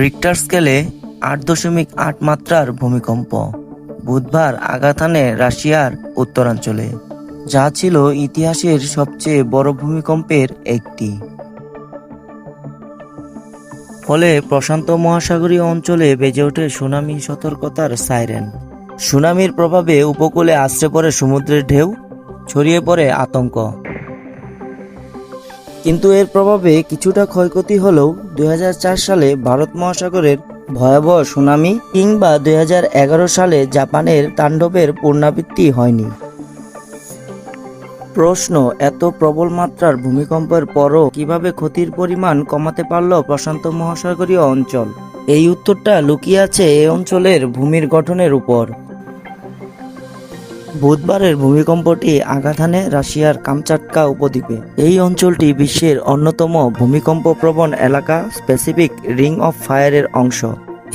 Richter স্কেলে আট দশমিক আট মাত্রার ভূমিকম্প। বুধবার হানে রাশিয়ার উত্তরাঞ্চলে, যা ছিল ইতিহাসের সবচেয়ে বড় ভূমিকম্পের একটি। ফলে প্রশান্ত মহাসাগরীয় অঞ্চলে বেজে ওঠে সুনামি সতর্কতার সাইরেন। সুনামির প্রভাবে উপকূলে আশ্রে পড়ে সমুদ্রের ঢেউ, ছড়িয়ে পড়ে আতঙ্ক। কিন্তু এর প্রভাবে কিছুটা ক্ষয়ক্ষতি হলেও দুই হাজার চার সালে ভারত মহাসাগরের ভয়াবহ সুনামি কিংবা দুই হাজার এগারো সালে জাপানের তাণ্ডবের পুনরাবৃত্তি হয়নি। প্রশ্ন, এত প্রবল মাত্রার ভূমিকম্পের পরও কীভাবে ক্ষতির পরিমাণ কমাতে পারল প্রশান্ত মহাসাগরীয় অঞ্চল? এই উত্তরটা লুকিয়ে আছে এই অঞ্চলের ভূমির গঠনের উপর। বুধবারের ভূমিকম্পটি হানে রাশিয়ার কামচাটকা উপদ্বীপে। এই অঞ্চলটি বিশ্বের অন্যতম ভূমিকম্প প্রবণ এলাকা স্পেসিফিক রিং অফ ফায়ারের অংশ।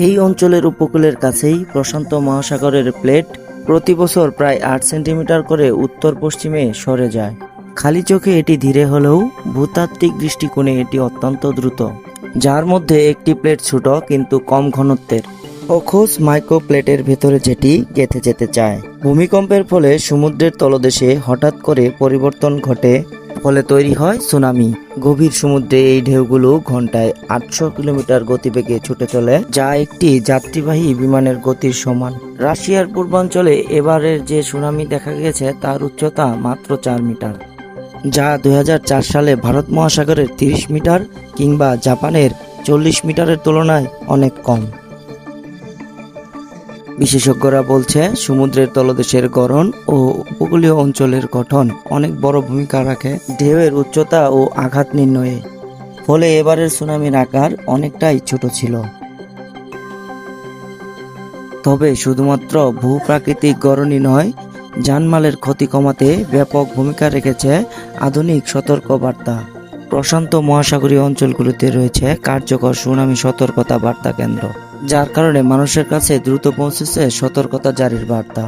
এই অঞ্চলের উপকূলের কাছেই প্রশান্ত মহাসাগরের প্লেট প্রতি বছর প্রায় আট সেন্টিমিটার করে উত্তর পশ্চিমে সরে যায়। খালি চোখে এটি ধীরে হলেও ভূতাত্ত্বিক দৃষ্টিকোণে এটি অত্যন্ত দ্রুত, যার মধ্যে একটি প্লেট ছোট কিন্তু কম ঘনত্বের। অখোজ মাইক্রোপ্লেটের ভেতরে যেটি গেঁথে যেতে চায়। ভূমিকম্পের ফলে সমুদ্রের তলদেশে হঠাৎ করে পরিবর্তন ঘটে, ফলে তৈরি হয় সুনামি। গভীর সমুদ্রে এই ঢেউগুলো ঘন্টায় আটশো কিলোমিটার গতিবেগে ছুটে চলে, যা একটি যাত্রীবাহী বিমানের গতির সমান। রাশিয়ার পূর্বাঞ্চলে এবারের যে সুনামি দেখা গেছে, তার উচ্চতা মাত্র চার মিটার, যা দু হাজার চার সালে ভারত মহাসাগরের তিরিশ মিটার কিংবা জাপানের চল্লিশ মিটারের তুলনায় অনেক কম। বিশেষজ্ঞরা বলছে, সমুদ্রের তলদেশের গড়ন ও উপকূলীয় অঞ্চলের গঠন অনেক বড় ভূমিকা রাখে ঢেউয়ের উচ্চতা ও আঘাত নির্ণয়ে। ফলে এবারের সুনামির আকার অনেকটাই ছোট ছিল। তবে শুধুমাত্র ভূপ্রাকৃতিক গড়নই নয় জানমালের ক্ষতি কমাতে ব্যাপক ভূমিকা রেখেছে আধুনিক সতর্ক বার্তা প্রশান্ত মহাসাগরীয় অঞ্চলগুলিতে রয়েছে কার্যকর সুনামি সতর্কতা বার্তা কেন্দ্র। যার কারণে মানুষের কাছে দ্রুত পৌঁছেছে সতর্কতা জারির বার্তা।